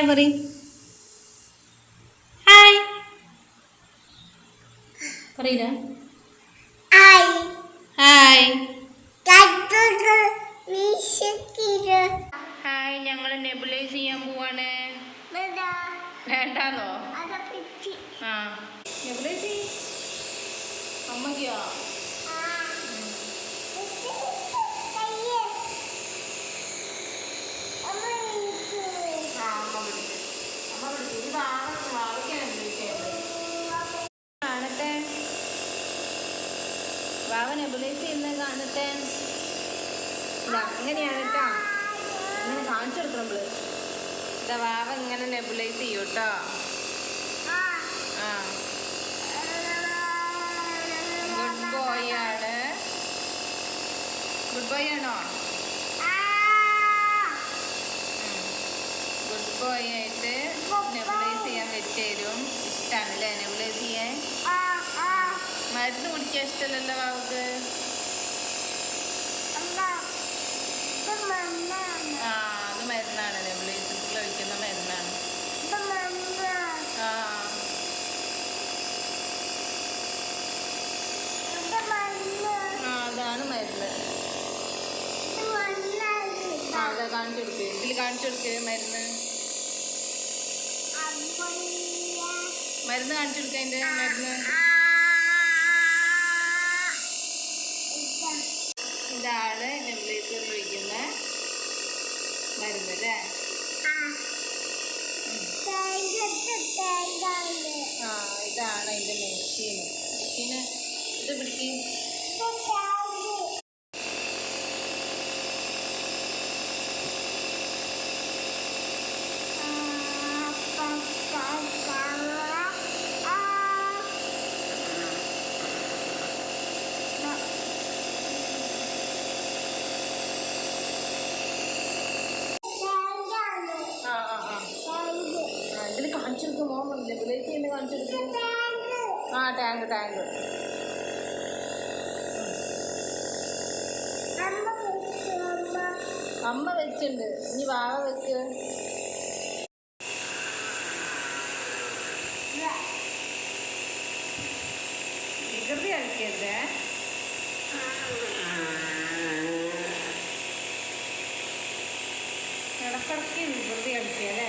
Hi പറയും hi പറയില്ല. Hi hi ഞങ്ങൾ നെബുലൈസ് ചെയ്യാൻ പോവാണ്. വേണ്ടാന്നോ? ആ. നെബുലൈസ്. അമ്മയ്ക്കോ ആ അമ്മ വിളിച്ചു അമ്മ വാവ വാവയ്ക്കാണ് വിളിച്ചത് കാണട്ടെ വാവ നെബുലൈസ് ചെയ്യുന്നത് കാണട്ടെ അങ്ങനെയാണ് കേട്ടോ ഇങ്ങനെ കാണിച്ചു കൊടുക്കണം നമ്മൾ ഇതാ വാവ ഇങ്ങനെ നെബുലൈസ് ചെയ്യൂ കേട്ടോ ആ. ഗുഡ് ബോയ് ആണ് ഗുഡ് ബോയ് ആണോ ഗുഡ് ബോയ് ആയിട്ട് നെബുലൈസ് ചെയ്യാൻ വെച്ചേരും ഇഷ്ടമാണ് അല്ലേ ചെയ്യാൻ? മരുന്ന് കുടിക്കാൻ ഇഷ്ടമല്ലല്ലോ വാവക്ക്. ആ അത് മരുന്നാണ്. നെബുലൈസറിൽ ഒഴിക്കുന്ന മരുന്നാണ്. ആ. അതാണ് മരുന്ന്. ആ അതാ കാണിച്ചു കൊടുക്ക്. ഇതിൽ കാണിച്ചു കൊടുക്ക് മരുന്ന്. മരുന്ന് കാണിച്ചു കൊടുക്ക അതിന്റെ മരുന്ന്. ഇതാണ് നെബുലൈസറിൽ ഒഴിക്കുന്ന മരുന്ന് അല്ലേ? ആ ഇതാണ് അതിന്റെ മെഷീൻ മെഷീന് ഇത് പിടിക്കും ആ ആ ആ ആ ഇതിൽ കാണിച്ചു കൊടുക്കും മോൻ നെബുലൈസ് കാണിച്ചു കൊടുക്കും ആ ടാങ്ക് ടാങ്ക് അമ്മ വെച്ചിട്ടുണ്ട്. ഇനി വാവ വെക്ക്. ഇടക്കിടക്ക് വികൃതി കളിക്കുക അല്ലേ